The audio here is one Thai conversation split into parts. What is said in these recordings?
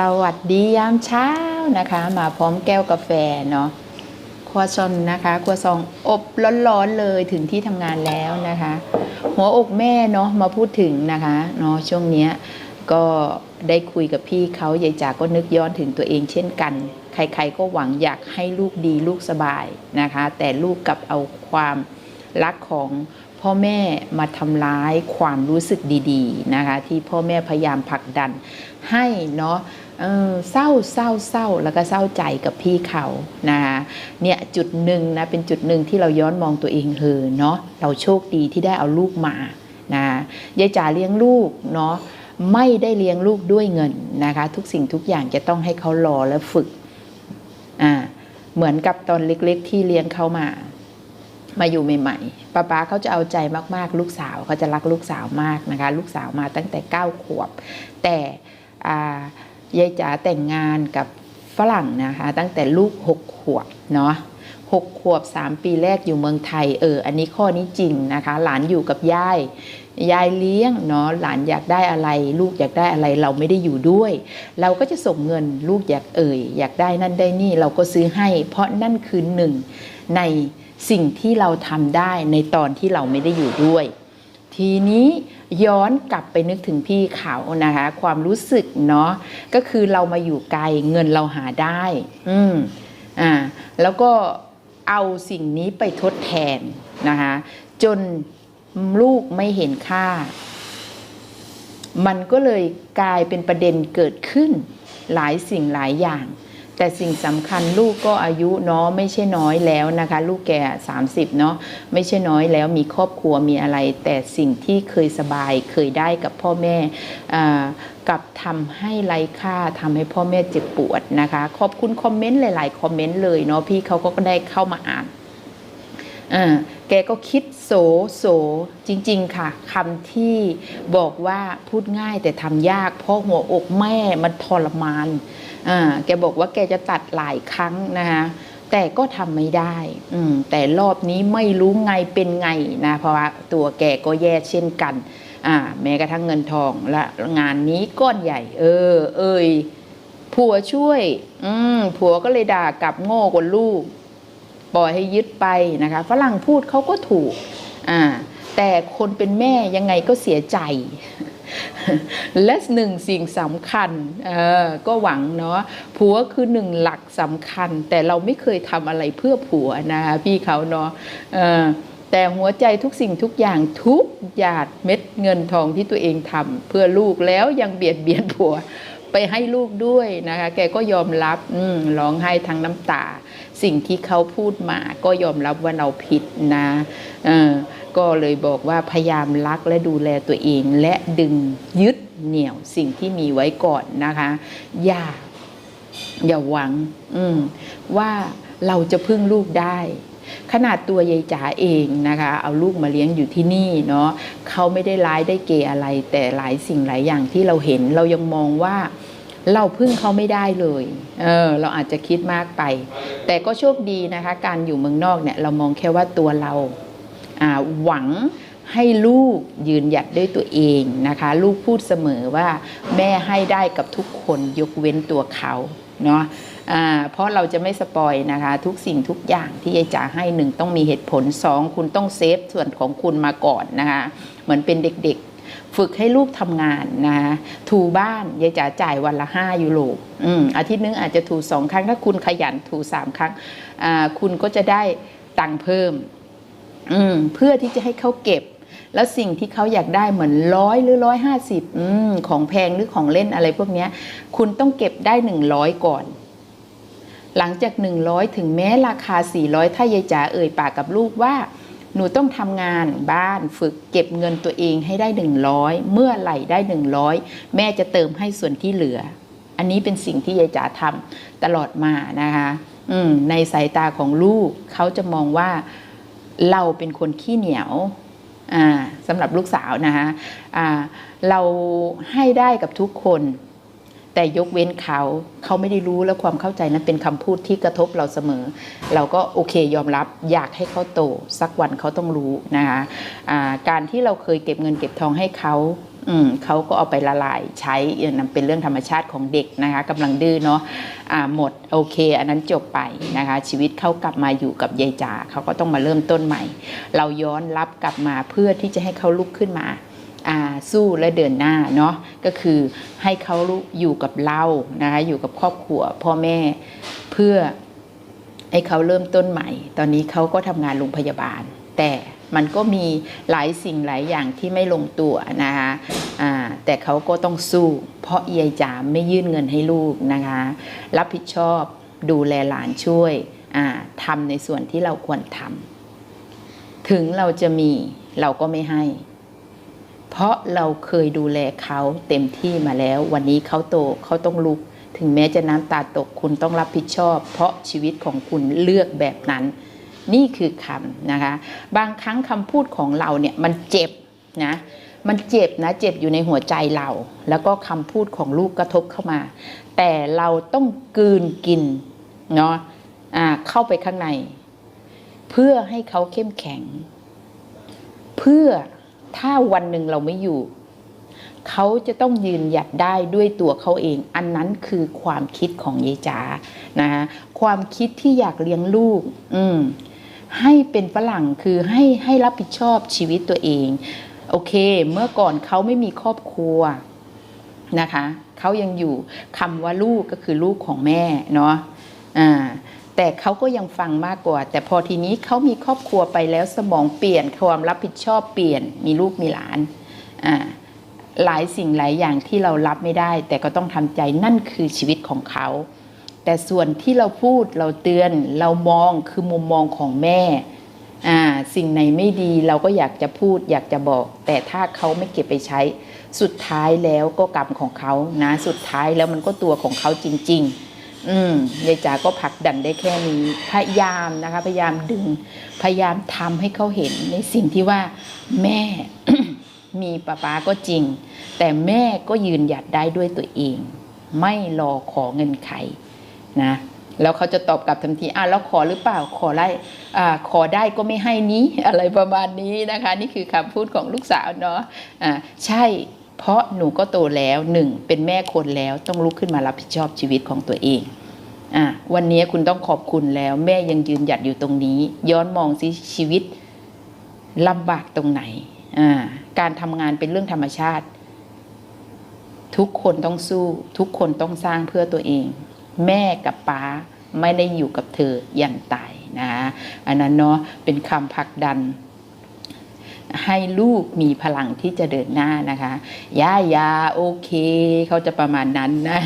สวัสดียามเช้านะคะ มาพร้อมแก้วกาแฟเนาะครัวซอนนะคะครัวซองอบร้อนๆเลยถึงที่ทำงานแล้วนะคะ หัวอกแม่เนาะมาพูดถึงนะคะเนาะช่วงเนี้ยก็ได้คุยกับพี่เขายายจ๋าก็นึกย้อนถึงตัวเองเช่นกัน ใครๆก็หวังอยากให้ลูกดีลูกสบายนะคะ แต่ลูกกลับเอาความรักของพ่อแม่มาทำร้ายความรู้สึกดีๆนะคะ ที่พ่อแม่พยายามผลักดันให้เนาะ เออเศร้าเศร้าเศร้าแล้วก็เศร้าใจกับพี่เขานะคะเนี่ยจุดหนึ่งนะเป็นจุดหนึ่งที่เราย้อนมองตัวเองเธอเนาะเราโชคดีที่ได้เอาลูกมานะยายจ๋าเลี้ยงลูกเนาะไม่ได้เลี้ยงลูกด้วยเงินนะคะ ทุกสิ่งทุกอย่างจะต้องให้เขารอและฝึกอ่าเหมือนกับตอนเล็กๆ ที่เลี้ยงเขามา มาอยู่ใหม่ๆป้าป๊าเขาจะเอาใจมากๆ ลูกสาวเขาจะรักลูกสาวมากนะคะ ลูกสาวมาตั้งแต่9ขวบ แต่อ่า ยายจ๋าแต่งงานกับฝรั่งนะคะ ตั้งแต่ลูก6ขวบเนาะหกขวบ3ปีแรกอยู่เมืองไทยเอออันนี้ข้อนี้จริงนะคะ หลานอยู่กับยายยายเลี้ยงเนาะหลานอยากได้อะไร ลูกอยากได้อะไรเราไม่ได้อยู่ด้วย เราก็จะส่งเงินลูกอยากเอ่ย อยากได้นั่นได้นี่เราก็ซื้อให้ เพราะนั่นคือหนึ่งในสิ่งที่เราทำได้ในตอนที่เราไม่ได้อยู่ด้วย ทีนี้ย้อนกลับไปนึกถึงพี่เขานะคะ ความรู้สึกเนาะก็คือเรามาอยู่ไกลเงินเราหาได้ อืมอ่าแล้วก็เอาสิ่งนี้ไปทดแทนนะคะ จนลูกไม่เห็นค่า มันก็เลยกลายเป็นประเด็นเกิดขึ้นหลายสิ่งหลายอย่าง แต่สิ่งสำคัญลูกก็อายุเนาะไม่ใช่น้อยแล้วนะคะ ลูกแก30 เนาะไม่ใช่น้อยแล้วมีครอบครัวมีอะไร แต่สิ่งที่เคยสบายเคยได้กับพ่อแม่กับทำให้ไร้ค่าทำให้พ่อแม่เจ็บปวดนะคะ ขอบคุณคอมเมนต์หลาย ๆ คอมเมนต์เลยเนาะพี่เขาก็ได้เข้ามาอ่านอ่าแกก็คิดโสโสจริง ๆ ค่ะคำที่บอกว่าพูดง่ายแต่ทำยาก เพราะหัวอกแม่มันทรมาน อ่าแกบอกว่าแกจะตัดหลายครั้งนะคะแต่ก็ทำไม่ได้ อืมแต่รอบนี้ไม่รู้ไงเป็นไงนะ เพราะว่าตัวแกก็แย่เช่นกัน อ่า แม้กระทั่งเงินทองและงานนี้ก้อนใหญ่ เออ เอ่ยผัวช่วย อืมผัวก็เลยด่ากลับโง่กว่าลูก ปล่อยให้ยึดไปนะคะฝรั่งพูดเขาก็ถูก อ่า แต่คนเป็นแม่ยังไงก็เสียใจ และหนึ่งสิ่งสำคัญเออก็หวังเนาะผัวคือหนึ่งหลักสำคัญ แต่เราไม่เคยทำอะไรเพื่อผัวนะคะพี่เขาเนาะแต่หัวใจทุกสิ่งทุกอย่างทุกหยาดเม็ดเงินทองที่ตัวเองทำเพื่อลูกแล้วยังเบียดเบียนผัวไปให้ลูกด้วยนะคะ แกก็ยอมรับอืร้องไห้ทั้งน้ำตา สิ่งที่เขาพูดมาก็ยอมรับว่าเราผิดนะ เออ ก็เลยบอกว่าพยายามรักและดูแลตัวเอง และดึงยึดเหนี่ยวสิ่งที่มีไว้ก่อนนะคะ อย่า อย่าหวังอืว่าเราจะพึ่งลูกได้ ขนาดตัวยายจ๋าเองนะคะ เอาลูกมาเลี้ยงอยู่ที่นี่เนาะเขาไม่ได้ร้ายได้เกอะไร แต่หลายสิ่งหลายอย่างที่เราเห็น เรายังมองว่าเราพึ่งเขาไม่ได้เลย เออ เราอาจจะคิดมากไป แต่ก็โชคดีนะคะ การอยู่เมืองนอกเนี่ย เรามองแค่ว่าตัวเรา หวังให้ลูกยืนหยัดด้วยตัวเองนะคะ ลูกพูดเสมอว่าแม่ให้ได้กับทุกคนยกเว้นตัวเขาเนาะเพราะเราจะไม่สปอยนะคะ ทุกสิ่งทุกอย่างที่ยายจ๋าให้หนึ่งต้องมีเหตุผลสองคุณต้องเซฟส่วนของคุณมาก่อนนะคะ เหมือนเป็นเด็กๆ ฝึกให้ลูกทำงานนะคะถูบ้านยายจ๋าจ่ายวันละห้ายูโรอืมอาทิตย์นึงอาจจะถูสองครั้งถ้าคุณขยันถูสามครั้งคุณก็จะได้ตังค์เพิ่ม เพื่อที่จะให้เขาเก็บ แล้วสิ่งที่เขาอยากได้เหมือนร้อยหรือร้อยห้าสิบของแพงหรือของเล่นอะไรพวกนี้คุณต้องเก็บได้หนึ่งร้อยก่อน หลังจากหนึ่งร้อยถึงแม้ราคาสี่ร้อยถ้ายายจ๋าเอ่ยปากกับลูกว่าหนูต้องทำงานบ้านฝึกเก็บเงินตัวเองให้ได้หนึ่งร้อยเมื่อไหร่ได้หนึ่งร้อยแม่จะเติมให้ส่วนที่เหลือ อันนี้เป็นสิ่งที่ยายจ๋าทำตลอดมานะคะในสายตาของลูกเขาจะมองว่า เราเป็นคนขี้เหนียวสำหรับลูกสาวนะคะะเราให้ได้กับทุกคน แต่ยกเว้นเขาเขาไม่ได้รู้และความเข้าใจนั้นเป็นคำพูดที่กระทบเราเสมอ เราก็โอเคยอมรับอยากให้เขาโต สักวันเขาต้องรู้นะคะะการที่เราเคยเก็บเงินเก็บทองให้เขา เขาก็เอาไปละลายใช้นั่นเป็นเรื่องธรรมชาติของเด็กนะคะกำลังดื้อเนาะหมดโอเค อันนั้นจบไปนะคะ ชีวิตเขากลับมาอยู่กับยายจ๋าเขาก็ต้องมาเริ่มต้นใหม่ เราย้อนรับกลับมาเพื่อที่จะให้เขาลุกขึ้นมาอ่าสู้และเดินหน้าเนาะก็คือให้เขาอยู่กับเรานะคะอยู่กับครอบครัวพ่อแม่เพื่อให้เขาเริ่มต้นใหม่ ตอนนี้เขาก็ทำงานโรงพยาบาล แต่มันก็มีหลายสิ่งหลายอย่างที่ไม่ลงตัวนะคะแต่เขาก็ต้องสู้ เพราะยายจ๋าไม่ยื่นเงินให้ลูกนะคะ รับผิดชอบดูแลหลานช่วยอ่าทำในส่วนที่เราควรทำถึงเราจะมีเราก็ไม่ให้ เพราะเราเคยดูแลเขาเต็มที่มาแล้ว วันนี้เขาโตเขาต้องลุก ถึงแม้จะน้ำตาตกคุณต้องรับผิดชอบ เพราะชีวิตของคุณเลือกแบบนั้น นี่คือคำนะคะ บางครั้งคำพูดของเราเนี่ยมันเจ็บนะมันเจ็บนะเจ็บอยู่ในหัวใจเรา แล้วก็คำพูดของลูกกระทบเข้ามา แต่เราต้องกืนกินเนาะอ่าเข้าไปข้างใน เพื่อให้เขาเข้มแข็ง เพื่อถ้าวันหนึ่งเราไม่อยู่ เขาจะต้องยืนหยัดได้ด้วยตัวเขาเอง อันนั้นคือความคิดของยายจ๋านะคะความคิดที่อยากเลี้ยงลูก อืม ให้เป็นฝรั่งคือให้ให้รับผิดชอบชีวิตตัวเอง โอเค เมื่อก่อนเขาไม่มีครอบครัวนะคะเขายังอยู่คำว่าลูกก็คือลูกของแม่เนาะอ่าแต่เขาก็ยังฟังมากกว่า แต่พอทีนี้เขามีครอบครัวไปแล้วสมองเปลี่ยนความรับผิดชอบเปลี่ยนมีลูกมีหลานอ่าหลายสิ่งหลายอย่างที่เรารับไม่ได้ แต่ก็ต้องทำใจนั่นคือชีวิตของเขา แต่ส่วนที่เราพูดเราเตือนเรามองคือมุมมองของแม่อ่าสิ่งไหนไม่ดีเราก็อยากจะพูดอยากจะบอก แต่ถ้าเขาไม่เก็บไปใช้ สุดท้ายแล้วก็กรรมของเขานะสุดท้ายแล้วมันก็ตัวของเขาจริง ๆอืมยายจ๋าก็ผลักดันได้แค่นี้ พยายามนะคะ พยายามดึง พยายามทำให้เขาเห็นในสิ่งที่ว่า แม่มีป้าป๊าก็จริง แต่แม่ก็ยืนหยัดได้ด้วยตัวเอง ไม่รอขอเงินใคร นะแล้วเขาจะตอบกลับทันทีอะแล้วขอหรือเปล่าขอไล่อ่าขอได้ก็ไม่ให้นี้อะไรประมาณนี้นะคะ นี่คือคำพูดของลูกสาวเนาะอ่าใช่เพราะหนูก็โตแล้วหนึ่งเป็นแม่คนแล้วต้องลุกขึ้นมารับผิดชอบชีวิตของตัวเองอะวันนี้คุณต้องขอบคุณแล้ว แม่ยังยืนหยัดอยู่ตรงนี้ ย้อนมองสิชีวิตลำบากตรงไหนอ่าการทำงานเป็นเรื่องธรรมชาติ ทุกคนต้องสู้ ทุกคนต้องสร้างเพื่อตัวเอง แม่กับป้าไม่ได้อยู่กับเธอยันตายนะอันนั้นเนาะเป็นคำผลักดัน ให้ลูกมีพลังที่จะเดินหน้านะคะย่ายาโอเค เขาจะประมาณนั้นนะ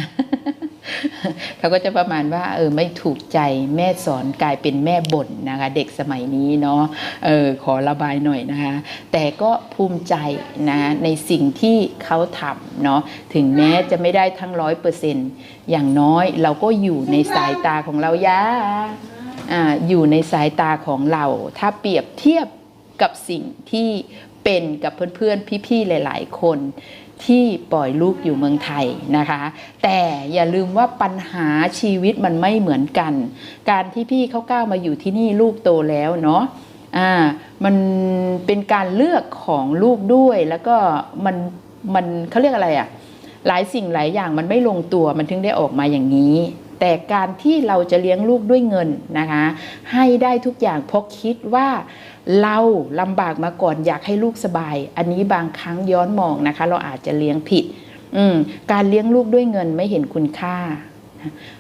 เขาก็จะประมาณว่าเออไม่ถูกใจแม่สอนกลายเป็นแม่บ่นนะคะ เด็กสมัยนี้เนาะเออขอระบายหน่อยนะคะ แต่ก็ภูมิใจนะในสิ่งที่เขาทำเนาะถึงแม้จะไม่ได้ทั้งร้อยเปอร์เซ็นอย่างน้อยเราก็อยู่ในสายตาของเราย่าอ่าอยู่ในสายตาของเรา ถ้าเปรียบเทียบกับสิ่งที่เป็นกับเพื่อนๆพี่ๆหลาย ๆ คน ที่ปล่อยลูกอยู่เมืองไทยนะคะ แต่อย่าลืมว่าปัญหาชีวิตมันไม่เหมือนกัน การที่พี่เขาก้าวมาอยู่ที่นี่ลูกโตแล้วเนาะอ่ามันเป็นการเลือกของลูกด้วยแล้วก็มันมันเขาเรียกอะไรอะ่ะหลายสิ่งหลายอย่างมันไม่ลงตัวมันถึงได้ออกมาอย่างนี้ แต่การที่เราจะเลี้ยงลูกด้วยเงินนะคะ ให้ได้ทุกอย่างเพราะคิดว่าเราลำบากมาก่อนอยากให้ลูกสบาย อันนี้บางครั้งย้อนมองนะคะ เราอาจจะเลี้ยงผิด การเลี้ยงลูกด้วยเงินไม่เห็นคุณค่า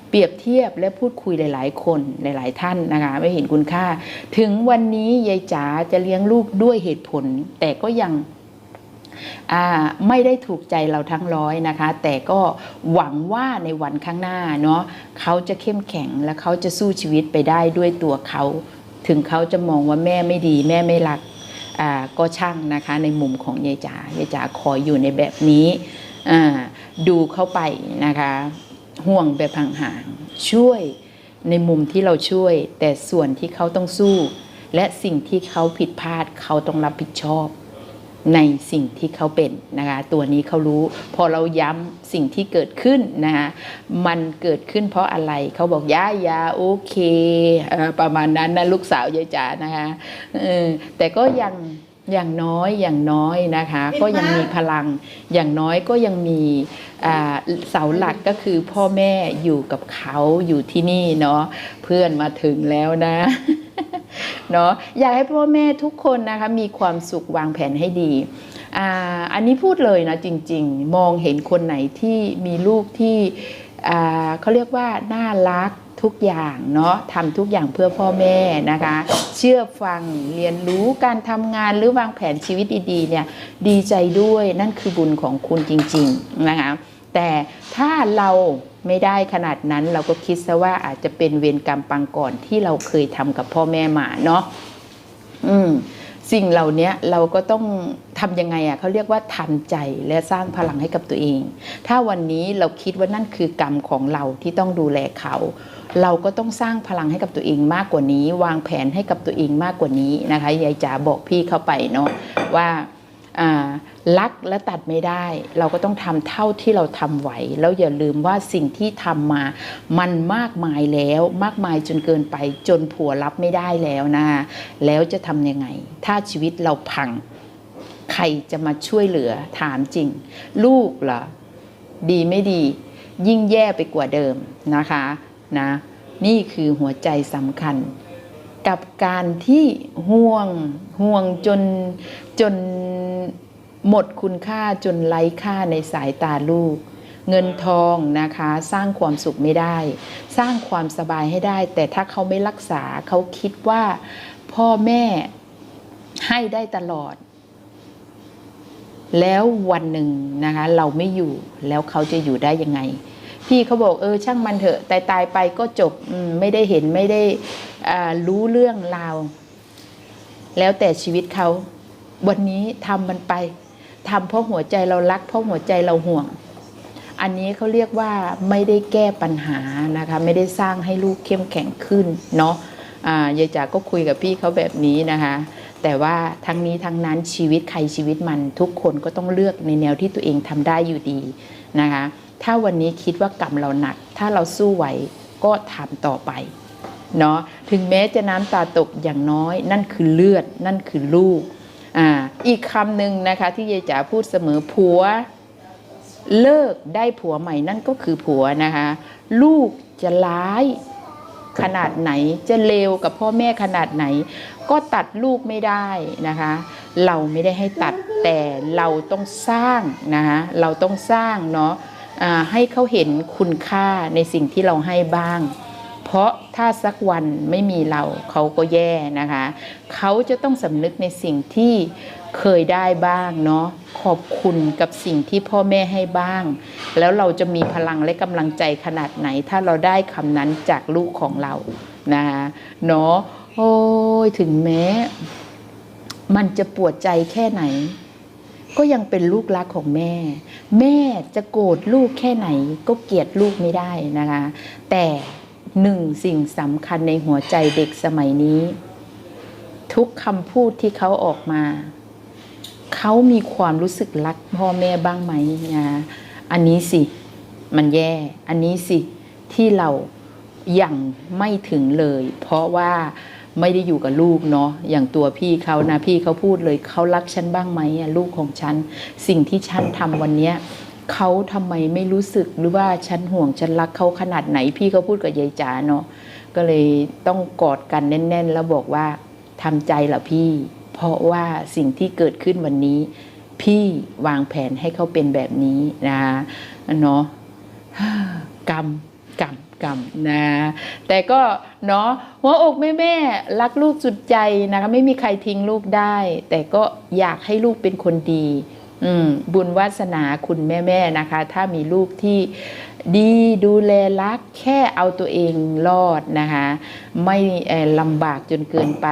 เปรียบเทียบและพูดคุยหลาย ๆ คนหลาย ๆ ท่านนะคะ ไม่เห็นคุณค่า ถึงวันนี้ยายจ๋าจะเลี้ยงลูกด้วยเหตุผล แต่ก็ยัง ไม่ได้ถูกใจเราทั้งร้อยนะคะ แต่ก็หวังว่าในวันข้างหน้าเนาะเขาจะเข้มแข็งและเขาจะสู้ชีวิตไปได้ด้วยตัวเขา ถึงเขาจะมองว่าแม่ไม่ดี แม่ไม่รักก็ช่างนะคะในมุมของยายจ๋ายายจ๋าขออยู่ในแบบนี้ดูเข้าไปนะคะ ห่วงแบบห่างๆช่วยในมุมที่เราช่วย แต่ส่วนที่เขาต้องสู้ และสิ่งที่เขาผิดพลาดเขาต้องรับผิดชอบ ในสิ่งที่เขาเป็นนะคะตัวนี้เขารู้ พอเราย้ำสิ่งที่เกิดขึ้นนะคะมันเกิดขึ้นเพราะอะไรเขาบอกย่ายาโอเคเอ่อประมาณนั้นนะลูกสาวยายจ๋านะคะเออแต่ก็ยังอย่างน้อยอย่างน้อยนะคะ ก็ยังมีพลังอย่างน้อยก็ยังมีอ่าเสาหลักก็คือพ่อแม่อยู่กับเขาอยู่ที่นี่เนาะเพื่อนมาถึงแล้วนะ เนาะอยากให้พ่อแม่ทุกคนนะคะมีความสุขวางแผนให้ดีอ่าอันนี้พูดเลยนะจริง ๆ มองเห็นคนไหนที่มีลูกที่อ่าเขาเรียกว่าน่ารักทุกอย่างเนาะทำทุกอย่างเพื่อพ่อแม่นะคะ เชื่อฟังเรียนรู้การทำงานหรือวางแผนชีวิตดีๆเนี่ยดีใจด้วยนั่นคือบุญของคุณจริง ๆ นะคะ แต่ถ้าเราไม่ได้ขนาดนั้นเราก็คิดซะว่าอาจจะเป็นเวรกรรมปังก่อนที่เราเคยทำกับพ่อแม่มาเนาะอืมสิ่งเหล่านี้เราก็ต้องทำยังไงอะเขาเรียกว่าทำใจและสร้างพลังให้กับตัวเอง ถ้าวันนี้เราคิดว่านั่นคือกรรมของเราที่ต้องดูแลเขา เราก็ต้องสร้างพลังให้กับตัวเองมากกว่านี้ วางแผนให้กับตัวเองมากกว่านี้นะคะยายจ๋าบอกพี่เข้าไปเนาะว่า อ่ารักและตัดไม่ได้ เราก็ต้องทำเท่าที่เราทำไหว แล้วอย่าลืมว่าสิ่งที่ทำมา มันมากมายแล้วมากมายจนเกินไปจนผัวรับไม่ได้แล้วนะคะแล้วจะทำยังไง ถ้าชีวิตเราพัง ใครจะมาช่วยเหลือถามจริง ลูกเหรอ ดีไม่ดี ยิ่งแย่ไปกว่าเดิมนะคะนะ นี่คือหัวใจสำคัญ กับการที่ห่วงห่วงจนจน หมดคุณค่าจนไร้ค่าในสายตาลูก เงินทองนะคะสร้างความสุขไม่ได้ สร้างความสบายให้ได้ แต่ถ้าเขาไม่รักษาเขาคิดว่าพ่อแม่ให้ได้ตลอด แล้ววันหนึ่งนะคะ เราไม่อยู่แล้วเขาจะอยู่ได้ยังไง พี่เขาบอกเออช่างมันเถอะตายตายไปก็จบไม่ได้เห็นไม่ได้รู้เรื่องราว แล้วแต่ชีวิตเขาวันนี้ทำมันไป ทำเพราะหัวใจเรารัก เพราะหัวใจเราห่วง อันนี้เขาเรียกว่าไม่ได้แก้ปัญหานะคะ ไม่ได้สร้างให้ลูกเข้มแข็งขึ้นเนาะอ่ายายจ๋าก็คุยกับพี่เขาแบบนี้นะคะ แต่ว่าทั้งนี้ทั้งนั้นชีวิตใครชีวิตมันทุกคนก็ต้องเลือกในแนวที่ตัวเองทำได้อยู่ดีนะคะ ถ้าวันนี้คิดว่ากรรมเราหนัก ถ้าเราสู้ไหวก็ทำต่อไปเนาะถึงแม้จะน้ำตาตกอย่างน้อย นั่นคือเลือด นั่นคือลูก อ่าอีกคำหนึ่งนะคะที่ยายจ๋าพูดเสมอผัว เลิกได้ผัวใหม่นั่นก็คือผัวนะคะ ลูกจะร้ายขนาดไหนจะเลวกับพ่อแม่ขนาดไหน ก็ตัดลูกไม่ได้นะคะ เราไม่ได้ให้ตัดแต่เราต้องสร้างนะคะเราต้องสร้างเนาะอ่าให้เขาเห็นคุณค่าในสิ่งที่เราให้บ้าง เพราะถ้าสักวันไม่มีเราเขาก็แย่นะคะ เขาจะต้องสำนึกในสิ่งที่เคยได้บ้างเนาะขอบคุณกับสิ่งที่พ่อแม่ให้บ้าง แล้วเราจะมีพลังและกำลังใจขนาดไหน ถ้าเราได้คำนั้นจากลูกของเรานะคะเนาะโอ้ยถึงแม้ มันจะปวดใจแค่ไหน ก็ยังเป็นลูกรักของแม่ แม่จะโกรธลูกแค่ไหน ก็เกลียดลูกไม่ได้นะคะ แต่ หนึ่งสิ่งสำคัญในหัวใจเด็กสมัยนี้ ทุกคำพูดที่เขาออกมา เขามีความรู้สึกรักพ่อแม่บ้างไหมนะอันนี้สิมันแย่ อันนี้สิที่เรายังไม่ถึงเลย เพราะว่าไม่ได้อยู่กับลูกเนาะอย่างตัวพี่เขานะพี่เขาพูดเลยเขารักฉันบ้างไหมลูกของฉัน สิ่งที่ฉันทำวันนี้ เขาทำไมไม่รู้สึกหรือว่าฉันห่วงฉันรักเขาขนาดไหน พี่เขาพูดกับยายจ๋าเนาะก็เลยต้องกอดกันแน่น ๆ แล้วบอกว่าทำใจเหรอพี่ เพราะว่าสิ่งที่เกิดขึ้นวันนี้ พี่วางแผนให้เขาเป็นแบบนี้นะเนาะกรรมกรรมกรรมนะแต่ก็เนาะหัวอกแม่แม่รักลูกสุดใจนะคะไม่มีใครทิ้งลูกได้ แต่ก็อยากให้ลูกเป็นคนดี บุญวาสนาคุณแม่แม่ๆนะคะ ถ้ามีลูกที่ดีดูแลรักแค่เอาตัวเองรอดนะคะ ไม่ลำบากจนเกินไป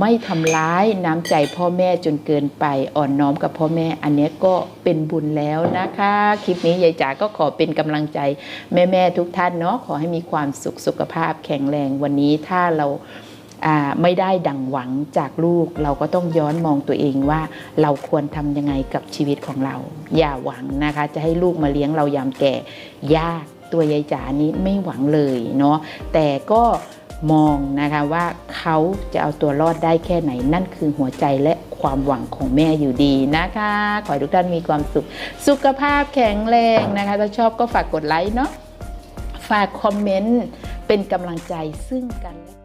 ไม่ทำร้ายน้ำใจพ่อแม่จนเกินไปอ่อนน้อมกับพ่อแม่ อันนี้ก็เป็นบุญแล้วนะคะ คลิปนี้ยายจ๋าก็ขอเป็นกำลังใจแม่ ๆ ทุกท่านเนาะขอให้มีความสุขสุขภาพแข็งแรงวันนี้ถ้าเรา ไม่ได้ดังหวังจากลูก เราก็ต้องย้อนมองตัวเองว่าเราควรทำยังไงกับชีวิตของเรา อย่าหวังนะคะ จะให้ลูกมาเลี้ยงเรายามแก่ยากตัวยายจ๋านี้ไม่หวังเลยเนาะแต่ก็มองนะคะว่าเขาจะเอาตัวรอดได้แค่ไหน นั่นคือหัวใจและความหวังของแม่อยู่ดีนะคะ ขอให้ทุกท่านมีความสุข สุขภาพแข็งแรงนะคะ ถ้าชอบก็ฝากกดไลค์เนาะฝากคอมเมนต์เป็นกำลังใจซึ่งกันและ